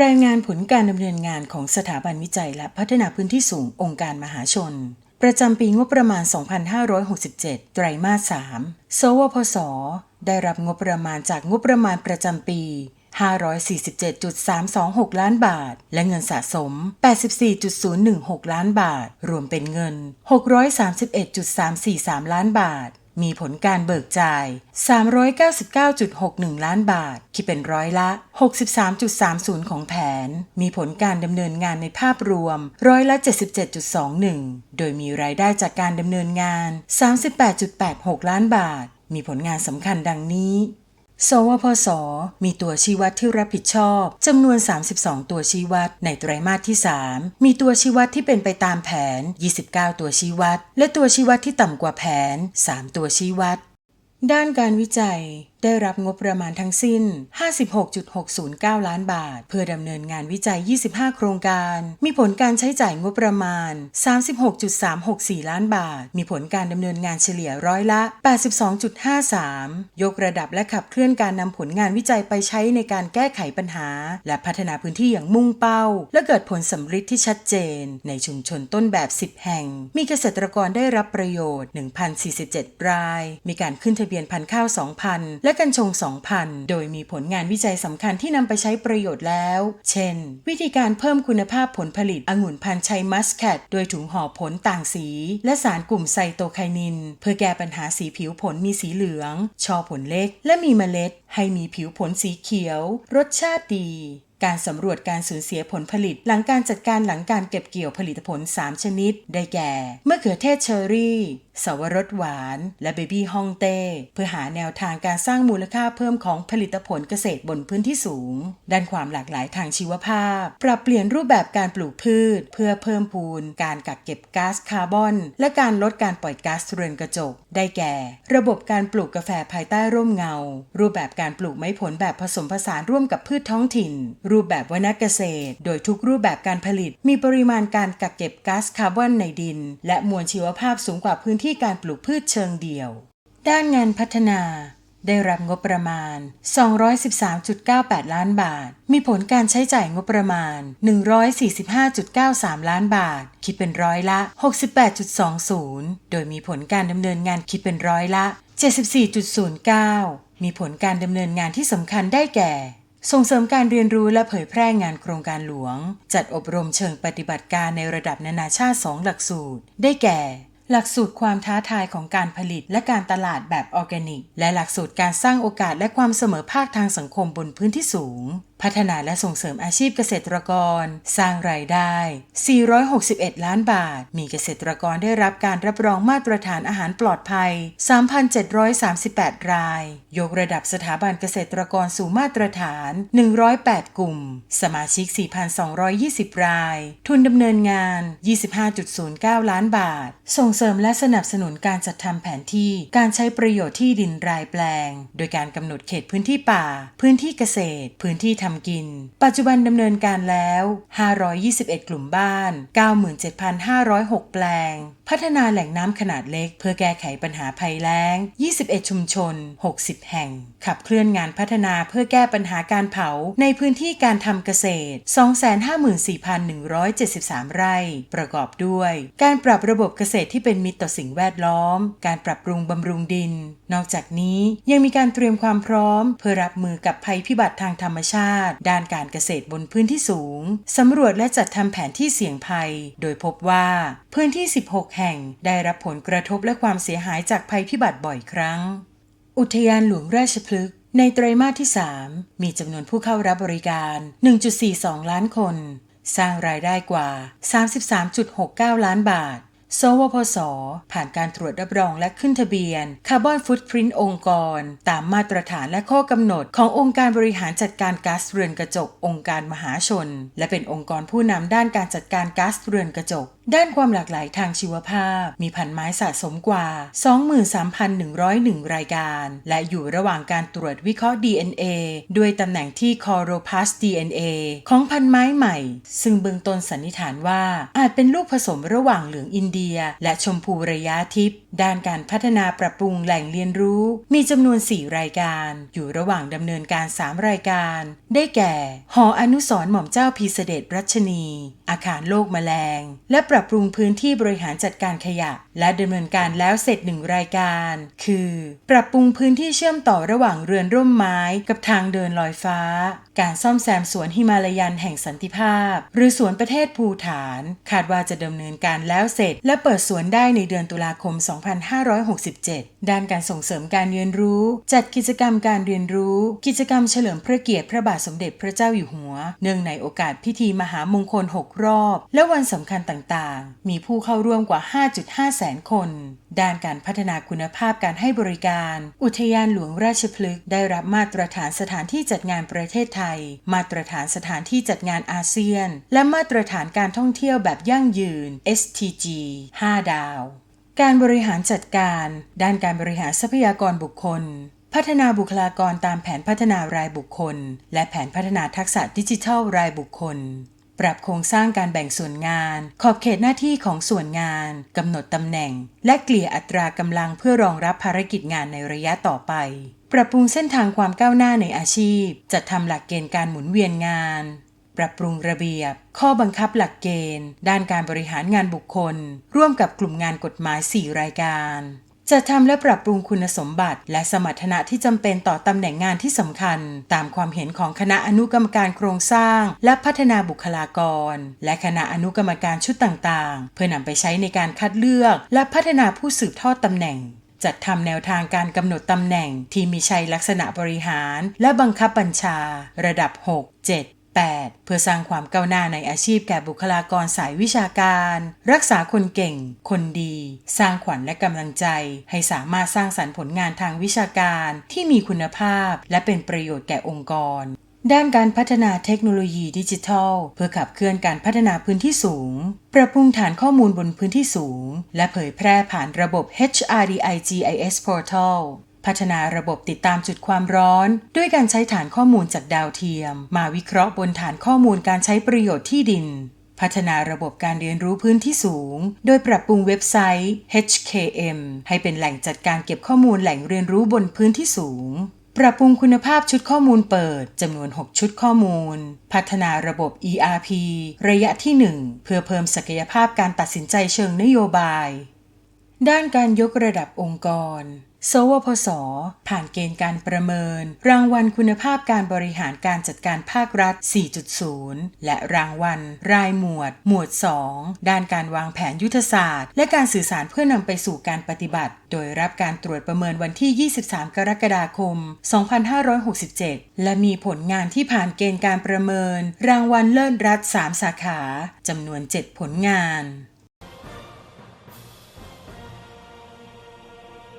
รายงานผลการดำเนินงานของสถาบันวิจัยและพัฒนาพื้นที่สูงองค์การมหาชน ประจำปีงบประมาณ 2567 ไตรมาส 3 สวพศ ได้รับงบประมาณจากงบประมาณประจำปี 547.326 ล้านบาท และเงินสะสม 84.016 ล้านบาท รวมเป็นเงิน 631.343 ล้านบาท มีผลการเบิกจ่าย 399.61 ล้านบาท คิดเป็นร้อยละ 63.30 ของแผน มีผลการดำเนินงานในภาพรวม ร้อยละ 77.21 โดยมีรายได้จากการดำเนินงาน 38.86 ล้านบาท มีผลงานสำคัญดังนี้ สวพศ มีตัวชี้วัดที่รับผิดชอบจำนวน 32 ตัวชี้วัดในไตรมาสที่ 3 มีตัวชี้วัดที่เป็นไปตามแผน 29 ตัวชี้วัด และตัวชี้วัดที่ต่ำกว่าแผน 3 ตัวชี้วัด ด้านการวิจัย ได้รับงบประมาณทั้งสิ้น 56.609 ล้านบาท เพื่อดำเนินงานวิจัย 25 โครงการ มีผลการใช้จ่ายงบประมาณ 36.364 ล้านบาท มีผลการดำเนินงานเฉลี่ยร้อยละ 82.53 ยกระดับและขับเคลื่อนการนำผลงานวิจัยไปใช้ในการแก้ไขปัญหา และพัฒนาพื้นที่อย่างมุ่งเป้า และเกิดผลสำฤทธิ์ที่ชัดเจน ในชุมชนต้นแบบ 10 แห่ง มีเกษตรกรได้รับประโยชน์ 1,047 ราย มีการขึ้นทะเบียนพันธุ์ข้าว 2,000 และและกัญชง 2,000 โดยมีผลงานวิจัยสำคัญที่นำไปใช้ประโยชน์แล้ว เช่น วิธีการเพิ่มคุณภาพผลผลิตองุ่นพันชัยมัสแคทโดยถุงห่อผลต่างสี และสารกลุ่มไซโตไคนิน เพื่อแก้ปัญหาสีผิวผลมีสีเหลือง ชอผลเล็ก และมีเมล็ด ให้มีผิวผลสีเขียว รสชาติดีการสำรวจการสูญเสียผลผลิต หลังการจัดการหลังการเก็บเกี่ยวผลิตผล 3 ชนิด ได้แก่มะเขือเทศเชอร์รี่สวรสหวาน และเบบี้ฮ่องเต้ เพื่อหาแนวทางการสร้างมูลค่าเพิ่มของผลิตผลเกษตรบนพื้นที่สูง ด้านความหลากหลายทางชีวภาพ ปรับเปลี่ยนรูปแบบการปลูกพืช เพื่อเพิ่มพูน การกักเก็บก๊าซคาร์บอน และการลดการปล่อยก๊าซเรือนกระจก ได้แก่ ระบบการปลูกกาแฟภายใต้ร่มเงา รูปแบบการปลูกไม้ผลแบบผสมผสานร่วมกับพืชท้องถิ่น รูปแบบวนเกษตร โดยทุกรูปแบบการผลิต มีปริมาณการกักเก็บก๊าซคาร์บอนในดิน และมวลชีวภาพสูงกว่าพื้นที่การปลูกพืชเชิงเดี่ยว ด้านงานพัฒนาได้รับงบประมาณ 213.98 ล้านบาท มีผลการใช้จ่ายงบประมาณ 145.93 ล้านบาท คิดเป็นร้อยละ 68.20 โดยมีผลการดำเนินงานคิดเป็นร้อยละ 74.09 มีผลการดำเนินงานที่สำคัญได้แก่ ส่งเสริมการเรียนรู้และเผยแพร่งานโครงการหลวง จัดอบรมเชิงปฏิบัติการในระดับนานาชาติ 2 หลักสูตร ได้แก่ หลักสูตรความท้าทายของการผลิตและการตลาดแบบออร์แกนิก และหลักสูตรการสร้างโอกาสและความเสมอภาคทางสังคมบนพื้นที่สูง พัฒนาและส่งเสริมอาชีพเกษตรกร สร้างรายได้ 461 ล้านบาท มีเกษตรกรได้รับการรับรองมาตรฐานอาหารปลอดภัย 3,738 ราย ยกระดับสถาบันเกษตรกรสู่มาตรฐาน 108 กลุ่ม สมาชิก 4,220 ราย ทุนดำเนินงาน 25.09 ล้านบาท ส่งเสริมและสนับสนุนการจัดทำแผนที่การใช้ประโยชน์ที่ดินรายแปลง โดยการกำหนดเขตพื้นที่ป่า พื้นที่เกษตร พื้นที่ทำกิน ปัจจุบันดำเนินการแล้ว 521 กลุ่มบ้าน 97,506 แปลง พัฒนาแหล่งน้ำขนาดเล็ก เพื่อแก้ไขปัญหาภัยแล้ง 21 ชุมชน 60 แห่ง ขับเคลื่อนงานพัฒนาเพื่อแก้ปัญหาการเผา ในพื้นที่การทำเกษตร 254,173 ไร่ ประกอบด้วย การปรับระบบเกษตรที่เป็นมิตรต่อสิ่งแวดล้อม การปรับปรุงบำรุงดิน นอกจากนี้ยังมีการเตรียมความพร้อม เพื่อรับมือกับภัยพิบัติทางธรรมชาติด้านการเกษตรบนพื้นที่สูง สำรวจและจัดทำแผนที่เสี่ยงภัย โดยพบว่าพื้นที่ 16 แห่งได้รับผลกระทบและความเสียหายจากภัยพิบัติบ่อยครั้ง อุทยานหลวงราชพฤกษ์ในไตรมาสที่ 3 มีจำนวนผู้เข้ารับบริการ 1.42 ล้านคน สร้างรายได้กว่า 33.69 ล้านบาท สวพศผ่านการตรวจรับรองและขึ้นทะเบียนคาร์บอนฟุตพริ้นองค์กร ตามมาตรฐานและข้อกำหนดขององค์การบริหารจัดการก๊าซเรือนกระจก องค์การมหาชน และเป็นองค์กรผู้นำด้านการจัดการก๊าซเรือนกระจก ด้านความหลากหลายทางชีวภาพ มีพันไม้สะสมกว่า 23,101 รายการ และอยู่ระหว่างการตรวจวิเคราะห์ DNA ด้วยตำแหน่งที่ Coropas DNA ของพันไม้ใหม่ ซึ่งเบื้องต้นสันนิษฐานว่าอาจเป็นลูกผสมระหว่างเหลืองอินเดียและชมพูระยะทิพย์ด้านการพัฒนาปรับปรุงแหล่งเรียนรู้ มีจำนวน 4 รายการ อยู่ระหว่างดำเนินการ 3 รายการ ได้แก่ หออนุสรหม่อมเจ้าพีเสด็จรัชนี อาคารโลกแมลง และปรับปรุงพื้นที่บริหารจัดการขยะ และดำเนินการแล้วเสร็จหนึ่งรายการ คือ ปรับปรุงพื้นที่เชื่อมต่อระหว่างเรือนร่มไม้กับทางเดินลอยฟ้า การซ่อมแซมสวนฮิมาลายันแห่งสันติภาพ หรือสวนประเทศภูฐาน คาดว่าจะดำเนินการแล้วเสร็จ และเปิดสวนได้ในเดือนตุลาคม 2567 ด้านการส่งเสริมการเรียนรู้ จัดกิจกรรมการเรียนรู้ กิจกรรมเฉลิมพระเกียรติพระบาทสมเด็จพระเจ้าอยู่หัว เนื่องในโอกาสพิธีมหามงคล 6รอบและวันสำคัญต่างๆ มีผู้เข้าร่วมกว่า 5.5 แสนคน ด้านการพัฒนาคุณภาพการให้บริการ อุทยานหลวงราชพฤกษ์ได้รับมาตรฐานสถานที่จัดงานประเทศไทย มาตรฐานสถานที่จัดงานอาเซียน และมาตรฐานการท่องเที่ยวแบบยั่งยืน STG 5 ดาว การบริหารจัดการ ด้านการบริหารทรัพยากรบุคคลพัฒนาบุคลากรตามแผนพัฒนารายบุคคล และแผนพัฒนาทักษะดิจิทัลรายบุคคล ปรับโครงสร้างการแบ่งส่วนงาน ขอบเขตหน้าที่ของส่วนงานกำหนดตำแหน่ง และเกลี่ยอัตรากำลังเพื่อรองรับภารกิจงานในระยะต่อไป ปรับปรุงเส้นทางความก้าวหน้าในอาชีพ จัดทำหลักเกณฑ์การหมุนเวียนงาน ปรับปรุงระเบียบ ข้อบังคับหลักเกณฑ์ ด้านการบริหารงานบุคคล ร่วมกับกลุ่มงานกฎหมาย 4 รายการ จะทำและปรับปรุงคุณสมบัติ และสมรรถนะที่จำเป็นต่อตำแหน่งงานที่สำคัญ ตามความเห็นของคณะอนุกรรมการโครงสร้าง และพัฒนาบุคลากร และคณะอนุกรรมการชุดต่างๆ เพื่อนำไปใช้ในการคัดเลือก และพัฒนาผู้สืบทอดตำแหน่ง จัดทำแนวทางการกำหนดตำแหน่งที่มีใช้ลักษณะบริหาร และบังคับบัญชา ระดับ 6 7 8 เพื่อสร้างความก้าวหน้าในอาชีพแก่บุคลากรสายวิชาการ รักษาคนเก่ง คนดี สร้างขวัญและกำลังใจ ให้สามารถสร้างสรรค์ผลงานทางวิชาการที่มีคุณภาพ และเป็นประโยชน์แก่องค์กรด้านการพัฒนาเทคโนโลยีดิจิทัล เพื่อขับเคลื่อนการพัฒนาพื้นที่สูง ปรับปรุงฐานข้อมูลบนพื้นที่สูง และเผยแพร่ผ่านระบบ HRDI GIS Portal พัฒนาระบบติดตามจุดความร้อน ด้วยการใช้ฐานข้อมูลจากดาวเทียม มาวิเคราะห์บนฐานข้อมูลการใช้ประโยชน์ที่ดิน พัฒนาระบบการเรียนรู้พื้นที่สูง โดยปรับปรุงเว็บไซต์ HKM ให้เป็นแหล่งจัดการเก็บข้อมูลแหล่งเรียนรู้บนพื้นที่สูง ปรับปรุงคุณภาพชุดข้อมูลเปิดจำนวน 6 ชุดข้อมูล พัฒนาระบบ ERP ระยะที่ 1 เพื่อเพิ่มศักยภาพการตัดสินใจเชิงนโยบาย ด้านการยกระดับองค์กร สวพสผ่านเกณฑ์การประเมิน รางวัลคุณภาพการบริหารการจัดการภาครัฐ 4.0 และรางวัล รายหมวด หมวด 2 ด้านการวางแผนยุทธศาสตร์ และการสื่อสารเพื่อนำไปสู่การปฏิบัติ โดยรับการตรวจประเมินวันที่ 23 กรกฎาคม 2567 และมีผลงานที่ผ่านเกณฑ์การประเมิน รางวัลเลิศรัฐ 3 สาขาจำนวน 7 ผลงาน